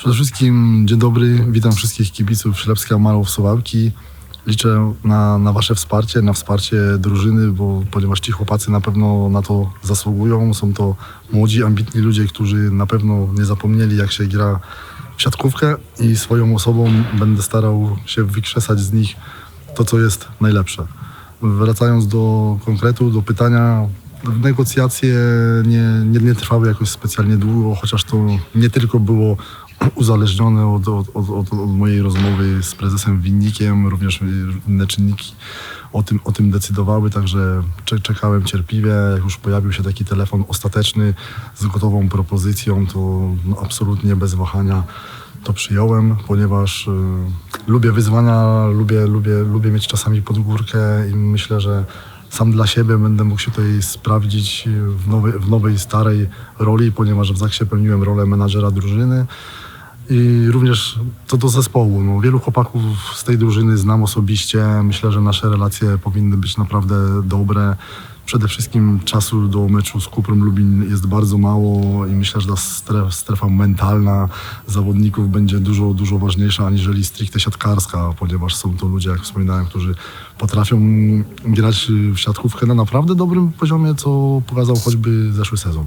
Przede wszystkim dzień dobry, witam wszystkich kibiców Ślepska Malów Suwałki. Liczę na, na Wasze wsparcie, na wsparcie drużyny, bo ponieważ ci chłopacy na pewno na to zasługują. Są to młodzi, ambitni ludzie, którzy na pewno nie zapomnieli, jak się gra w siatkówkę i swoją osobą będę starał się wykrzesać z nich to, co jest najlepsze. Wracając do konkretu, do pytania, negocjacje nie, nie, nie trwały jakoś specjalnie długo, chociaż to nie tylko było uzależnione od, od, od, od, mojej rozmowy z prezesem Winnikiem, również inne czynniki o tym, o tym decydowały, także cze- czekałem cierpliwie. Jak już pojawił się taki telefon ostateczny z gotową propozycją, to no, absolutnie bez wahania to przyjąłem, ponieważ y, lubię wyzwania, lubię, lubię, lubię mieć czasami podgórkę i myślę, że sam dla siebie będę mógł się tutaj sprawdzić w nowej, w nowej starej roli, ponieważ w Zaksie pełniłem rolę menadżera drużyny i również to do zespołu. No, wielu chłopaków z tej drużyny znam osobiście. Myślę, że nasze relacje powinny być naprawdę dobre. Przede wszystkim czasu do meczu z Kuprą Lubin jest bardzo mało i myślę, że ta strefa, strefa mentalna zawodników będzie dużo, dużo ważniejsza aniżeli stricte siatkarska, ponieważ są to ludzie, jak wspominałem, którzy potrafią grać w siatkówkę na naprawdę dobrym poziomie, co pokazał choćby zeszły sezon.